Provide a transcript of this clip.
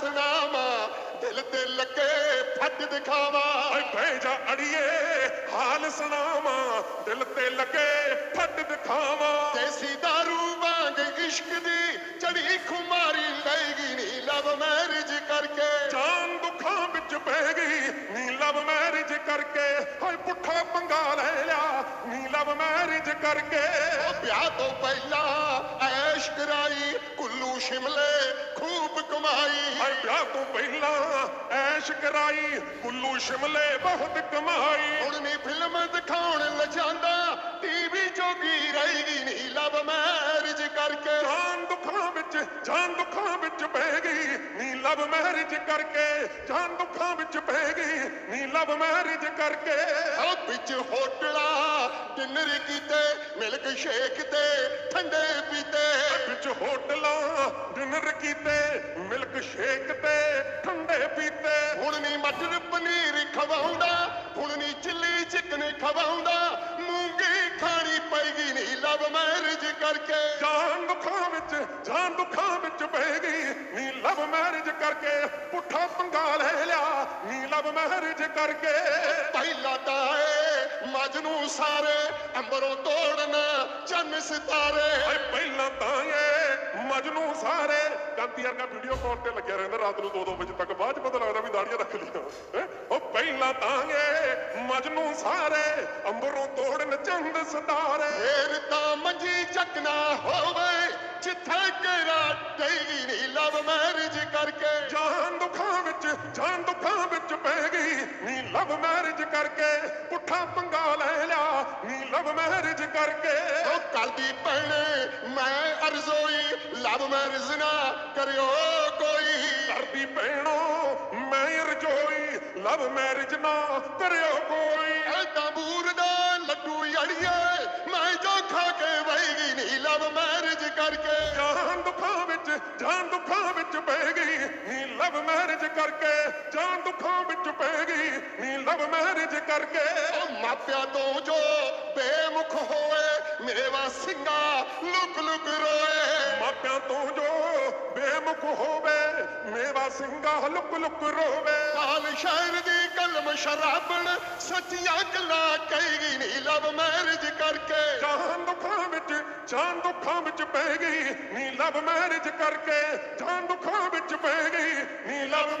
ਸੁਣਾਵਾ ਦਿਲ ਤੇ ਲੱਗੇ ਫੱਟ ਦਿਖਾਵਾ। ਓਏ ਬਹਿ ਜਾ ਅੜੀਏ ਹਾਲ ਸੁਣਾਵਾਂ ਦਿਲ ਤੇ ਲੱਗੇ ਫੱਟ ਦਿਖਾਵਾਂ। ਦੇਸੀ ਦਾਰੂ ਵਾਂਗ ਇਸ਼ਕ ਦੀ ਚੜੀ ਖੁਮਾਰੀ ਲੈਗੀ ਨੀ ਲਵ ਮੈਰਿਜ ਕਰਕੇ। ਜਾਨ ਦੁੱਖਾਂ ਵਿੱਚ ਬਹਿ ਗਈ ਨੀ ਲਵ ਮੈਰਿਜ ਕਰਕੇ। ਹਾਏ ਪੁੱਠਾ ਪੰਗਾ ਲੈ ਲਿਆ ਨੀ ਲਵ ਮੈਰਿਜ ਕਰਕੇ। ਵਿਆਹ ਤੋਂ ਪਹਿਲਾਂ ਐਸ਼ ਕਰਾਈ ਕੁੱਲੂ ਸ਼ਿਮਲੇ ਖੂਬ ਕਮਾਈ। ਐਸ਼ ਕਰਾਈ ਕੁੱਲੂ ਸ਼ਿਮਲੇ ਬਹੁਤ ਕਮਾਈ। ਹੁਣ ਨੀ ਫਿਲਮ ਦਿਖਾਉਣ ਲਜਾਂਦਾ ਟੀਵੀ ਜੋਗੀ ਰਹੇਗੀ ਨੀ ਲਵ ਮੈਰਿਜ ਕਰਕੇ। ਜਾਨ ਦੁੱਖਾਂ ਵਿੱਚ ਜਾਨ ਦੁੱਖਾਂ ਵਿੱਚ ਬਹਿ ਗਈ ਨੀ ਲਵ ਮੈਰਿਜ ਕਰਕੇ। ਜਾਨ ਦੁੱਖਾਂ ਵਿੱਚ ਬਹਿ ਗਈ ਨੀ ਲਵ ਮੈਰਿਜ ਕਰਕੇ। ਆ ਵਿੱਚ ਹੋਟਲਾ ਡਿਨਰ ਕੀਤੇ ਮਿਲਕ ਸ਼ੇਕ ਤੇ ਠੰਡੇ ਪੀਤੇ। ਵਿੱਚ ਹੋਟਲਾਂ ਡਿਨਰ ਕੀਤੇ ਮਿਲਕ ਸ਼ੇਕ ਤੇ ਮਟਰ ਪਨੀਰ ਖਵਾਉਂਦਾ ਹੁਣ ਨੀ ਚਿੱਲੀ ਚਿਕਨ ਖਵਾਉਂਦਾ ਮੂੰਗੀ ਖਾਣੀ ਪਏਗੀ ਨੀ ਲਵ ਮੈਰਿਜ ਕਰਕੇ। ਜਾਨ ਦੁੱਖਾਂ ਵਿੱਚ ਜਾਨ ਦੁੱਖਾਂ ਵਿੱਚ ਬਹਿ ਗਈ ਨੀ ਲਵ ਮੈਰਿਜ ਕਰਕੇ ਪੁੱਠਾ ਪੰਗਾ ਲੈ ਲਿਆ ਨੀ ਲਵ ਮੈਰਿਜ ਕਰਕੇ। ਪਹਿਲਾ ਤਾਂ ਏ ਮਜਨੂ ਸਾਰੇ ਅੰਬਰੋਂ ਤੋੜਨ ਚੰਨ ਸਿਤਾਰੇ। ਓਏ ਪਹਿਲਾਂ ਤਾਂ ਇਹ ਮਜਨੂ ਸਾਰੇ ਕਾਂਤੀ ਵਰਗਾ ਵੀਡੀਓ ਕਾਲ ਤੇ ਲੱਗਿਆ ਰਹਿੰਦਾ ਰਾਤ ਨੂੰ 2-2 ਵਜੇ ਤੱਕ। ਬਾਅਦ ਚ ਪਤਾ ਲੱਗਦਾ ਵੀ ਦਾੜੀਆਂ ਰੱਖ ਲੀਆਂ। ਉਹ ਪਹਿਲਾਂ ਤਾਂ ਇਹ ਮਜਨੂ ਸਾਰੇ ਅੰਬਰੋਂ ਤੋੜਨ ਚੰਦ ਸਿਤਾਰੇ ਫੇਰ ਤਾਂ ਮੰਜੀ ਚੱਕਣਾ ਹੋਵੇ ਜਿੱਥੇ ਕਿਰਾ ਡੇਗੀ ਨੀ ਲਵ ਮੈਰਿਜ ਕਰਕੇ। ਜਾਨ ਦੁੱਖਾਂ ਵਿੱਚ ਜਾਨ ਦੁੱਖਾਂ ਵਿੱਚ ਪੈ ਗਈ ਨੀ ਲਵ ਮੈਰਿਜ ਕਰਕੇ। ਪੁੱਠਾ ਪੰਗਾ ਲੈ ਲਿਆ ਨੀ ਲਵ ਮੈਰਿਜ ਕਰਕੇ। ਉਹ ਕਰਦੀ ਭੈਣੇ ਮੈਂ ਲਵ ਮੈਰਿਜ ਨਾ ਕਰਿਓ ਕੋਈ। ਕਰਦੀ ਭੈਣੋ ਮੈਂ ਰਜੋਈ ਲਵ ਮੈਰਿਜ ਨਾ ਕਰਿਓ ਕੋਈ। ਐਦਾਂ ਬੂਰ ਦਾ ਲੱਡੂ ਅੜੀਏ ਮੈਂ ਜੋ ਖਾ ਕੇ ਵਹੀਗੀ ਨੀ ਲਵ ਮੈਰਿਜ ਕਰਕੇ। ਜਾਨ ਦੁੱਖਾਂ ਵਿੱਚ ਜਾਨ ਦੁੱਖਾਂ ਵਿੱਚ ਪੈ ਗਈ ਨੀ ਲਵ ਮੈਰਿਜ ਕਰਕੇ। ਜਾਨ ਦੁੱਖਾਂ ਵਿੱਚ ਪੈ ਗਈ ਨੀ ਲਵ ਮੈਰਿਜ ਕਰਕੇ। ਮਾਪਿਆਂ ਤੋਂ ਜੋ ਬੇਮੁਖ ਹੋਏ ਮੇਵਾ ਸਿੰਘਾ ਲੁਕ ਲੁਕ ਰੋਏ। ਮਾਪਿਆਂ ਤੋਂ ਜੋ ਬੇਮੁਖ ਹੋਵੇ ਮੇਵਾ ਸਿੰਘਾ ਲੁਕ ਲੁਕ ਰੋਵੇ। ਕਾਲ ਸ਼ਾਇਰ ਦੀ ਕਲਮ ਸ਼ਰਾਬਣ ਸੱਚੀਆਂ ਗੱਲਾਂ ਕਹੇਗੀ ਨੀ ਲਵ ਮੈਰਿਜ ਕਰਕੇ। ਜਾਨ ਦੁੱਖਾਂ ਵਿੱਚ ਜਾਨ ਦੁੱਖਾਂ ਵਿੱਚ ਪੈ ਗਈ ਨੀ ਲਵ ਮੈਰਿਜ ਕਰਕੇ। ਜਾਨ ਦੁੱਖਾਂ ਵਿੱਚ ਪੈ ਗਈ ਨੀ ਲਵ